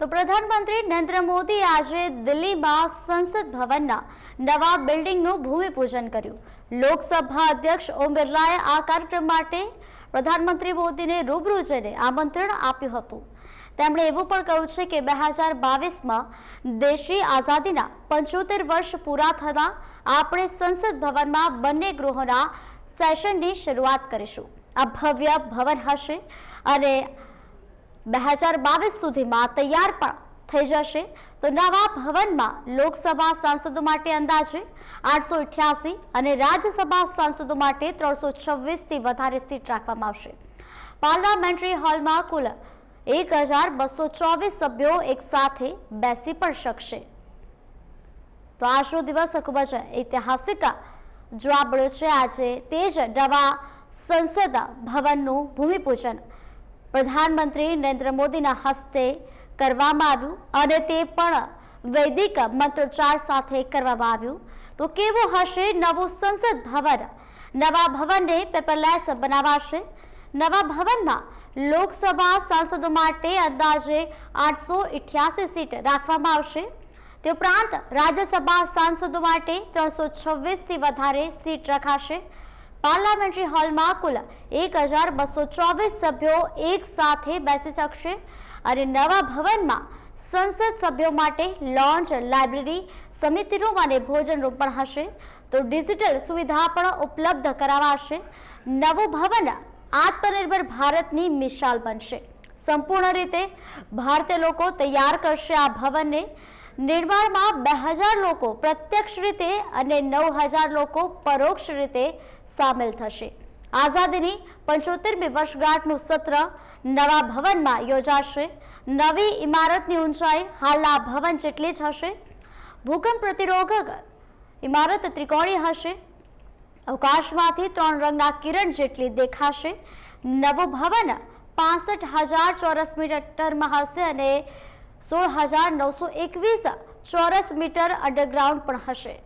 તો પ્રધાનમંત્રી નરેન્દ્ર મોદી આજે દિલ્હીમાં સંસદ ભવનના નવા બિલ્ડિંગનું ભૂમિપૂજન કર્યું. લોકસભા અધ્યક્ષ ઓમ બિરલાએ આ કાર્યક્રમ માટે પ્રધાનમંત્રી મોદીને રૂબરૂ જઈને આમંત્રણ આપ્યું હતું. તેમણે એવું પણ કહ્યું છે કે બે હજાર બાવીસમાં દેશી આઝાદીના પંચોતેર વર્ષ પૂરા થતાં આપણે સંસદ ભવનમાં બંને ગૃહોના સેશનની શરૂઆત કરીશું. આ ભવ્ય ભવન હશે અને બે હજાર બાવીસ સુધીમાં તૈયાર પણ થઈ જશે. તો નવા ભવનમાં લોકસભા સાંસદો માટે અંદાજે આઠસો અઠ્યાસી અને રાજ્યસભા સાંસદો માટે ત્રણસો છવ્વીસથી વધારે સીટ રાખવામાં આવશે. પાર્લામેન્ટરી હોલમાં કુલ એક હજાર બસો ચોવીસ સભ્યો એકસાથે બેસી પણ શકશે. તો આજનો દિવસ ખૂબ જ ઐતિહાસિક જોવા મળ્યો છે. આજે તે જ નવા સંસદ ભવનનું ભૂમિપૂજન પ્રધાનમંત્રી નરેન્દ્ર મોદીના હસ્તે કરવામાં આવ્યું અને તે પણ વૈદિક મંત્રોચ્ચાર સાથે કરવામાં આવ્યું. તો કેવું હશે નવું સંસદ ભવન? નવા ભવનને પેપરલેસ બનાવાશે? નવા ભવનમાં લોકસભા સાંસદો માટે અંદાજે આઠસો ઇઠ્યાસી સીટ રાખવામાં આવશે. તે ઉપરાંત રાજ્યસભા સાંસદો માટે ત્રણસો છવ્વીસથી વધારે સીટ રખાશે. પાર્લામેન્ટરી હોલમાં કુલ એક હજાર બસો ચોવીસ સભ્યો એક સાથે બેસી શકશે અને નવા ભવનમાં સંસદ સભ્યો માટે લોન્ચ લાઇબ્રેરી સમિતિ રૂમ અને ભોજન રૂમ પણ હશે. તો ડિજિટલ સુવિધા પણ ઉપલબ્ધ કરાવાશે. નવું ભવન આત્મનિર્ભર ભારતની મિશાલ બનશે. સંપૂર્ણ રીતે ભારતીય લોકો તૈયાર કરશે આ ભવનને. નિર્માણમાં બે હજાર લોકો પ્રત્યક્ષ રીતે અને નવ હજાર લોકો પરોક્ષ રીતે સામેલ થશે. આઝાદીની પંચોતેરમી વર્ષગાંઠનું સત્ર નવા ભવનમાં યોજાશે. નવી ઇમારતની ઊંચાઈ હાલના ભવન જેટલી જ હશે. ભૂકંપ પ્રતિરોધક ઇમારત ત્રિકોણી હશે. અવકાશમાંથી ત્રણ રંગના કિરણ જેટલી દેખાશે. નવું ભવન પાસઠ હજાર ચોરસ મીટરમાં હશે અને સોળ હજાર નવસો એકવીસ ચોરસ મીટર અંડરગ્રાઉન્ડ પણ હશે.